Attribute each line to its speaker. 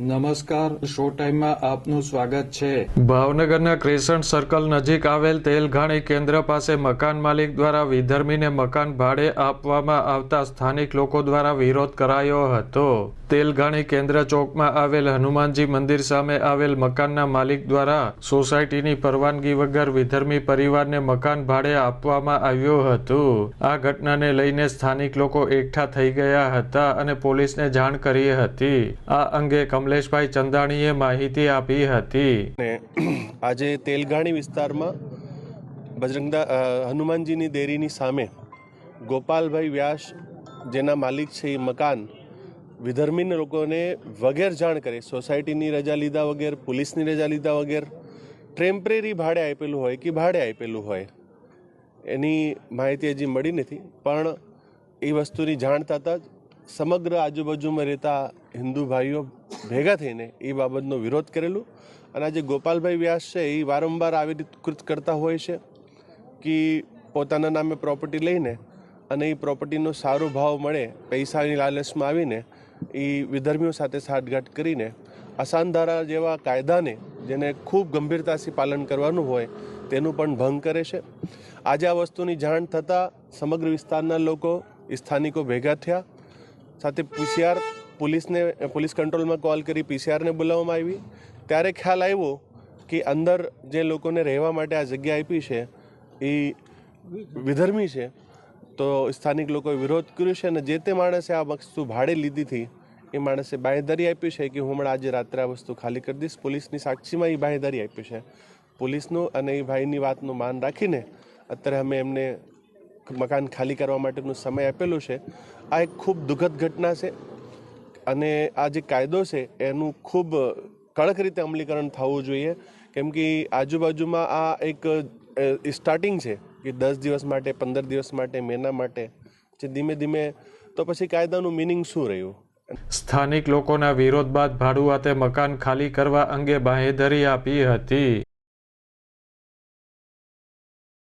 Speaker 1: નમસ્કાર શો ટાઈમમાં આપનું સ્વાગત છે.
Speaker 2: ભાવનગરના ક્રેસન્ટ સર્કલ નજીક આવેલ તેલઘાણી કેન્દ્ર પાસે મકાન માલિક દ્વારા વિધર્મીને મકાન ભાડે આપવામાં આવતા સ્થાનિક લોકો દ્વારા વિરોધ કરાયો હતો. તેલઘાણી કેન્દ્ર ચોકમાં આવેલ હનુમાનજી મંદિર સામે આવેલ મકાનના માલિક દ્વારા સોસાયટીની પરવાનગી વગર વિધર્મી પરિવારને મકાન ભાડે આપવામાં આવ્યું હતું. આ ઘટનાને લઈને સ્થાનિક લોકો એકઠા થઈ ગયા હતા અને પોલીસને જાણ કરી હતી. આ અંગે કમલેશભાઈ ચંદાણીએ માહિતી આપી હતી.
Speaker 3: આજે તેલગાણી વિસ્તારમાં બજરંગદા હનુમાનજીની દેરીની સામે ગોપાલભાઈ વ્યાસ જેના માલિક છે એ મકાન વિધર્મીન લોકોને વગેર જાણ કરે, સોસાયટીની રજા લીધા વગેર, પોલીસની રજા લીધા વગેર ટેમ્પરેરી ભાડે આપેલું હોય કે ભાડે આપેલું હોય, એની માહિતી હજી મળી નથી. પણ એ વસ્તુની જાણ થતાં જ સમગ્ર આજુબાજુમાં રહેતા હિન્દુ ભાઈઓ ભેગા થઈને એ બાબતનો વિરોધ કરેલું. અને આજે ગોપાલભાઈ વ્યાસ છે, એ વારંવાર આવી રીત કૃત કરતા હોય છે કે પોતાના નામે પ્રોપર્ટી લઈને અને એ પ્રોપર્ટીનો સારો ભાવ મળે, પૈસાની લાલચમાં આવીને એ વિધર્મીઓ સાથે સાઠગાંઠ કરીને અસાનધારા જેવા કાયદાને જેને ખૂબ ગંભીરતાથી પાલન કરવાનું હોય તેનું પણ ભંગ કરે છે. આજે આ વસ્તુની જાણ થતાં સમગ્ર વિસ્તારના લોકો સ્થાનિકો ભેગા થયા સાથે પીસીઆર પોલીસને, પોલીસ કંટ્રોલમાં કોલ કરી પીસીઆરને બોલાવવામાં આવી. ત્યારે ખ્યાલ આવ્યો કે અંદર જે લોકોને રહેવા માટે આ જગ્યા આપી છે, એ વિધર્મી છે. તો સ્થાનિક લોકોએ વિરોધ કર્યો છે અને જે તે માણસે આ વસ્તુ ભાડે લીધી હતી, એ માણસે બાંહેધરી આપી છે કે હું હમણાં આજે રાત્રે આ વસ્તુ ખાલી કરી દઈશ. પોલીસની સાક્ષીમાં એ બાંહેધરી આપી છે. પોલીસનું અને એ ભાઈની વાતનું માન રાખીને અત્યારે અમે એમને મકાન ખાલી કરવા માટેનું સમય આપેલું છે. આ એક ખૂબ દુઃખદ ઘટના છે અને આ જે કાયદો છે એનું ખૂબ કડક રીતે અમલીકરણ થવું જોઈએ. કેમ કે આજુબાજુમાં આ એક સ્ટાર્ટિંગ છે કે દસ દિવસ માટે, પંદર દિવસ માટે, મહિના માટે, જે ધીમે ધીમે તો પછી કાયદાનું મિનિંગ શું રહ્યું?
Speaker 2: સ્થાનિક લોકોના વિરોધ બાદ ભાડુઆતે મકાન ખાલી કરવા અંગે બાંહેધરી આપી હતી.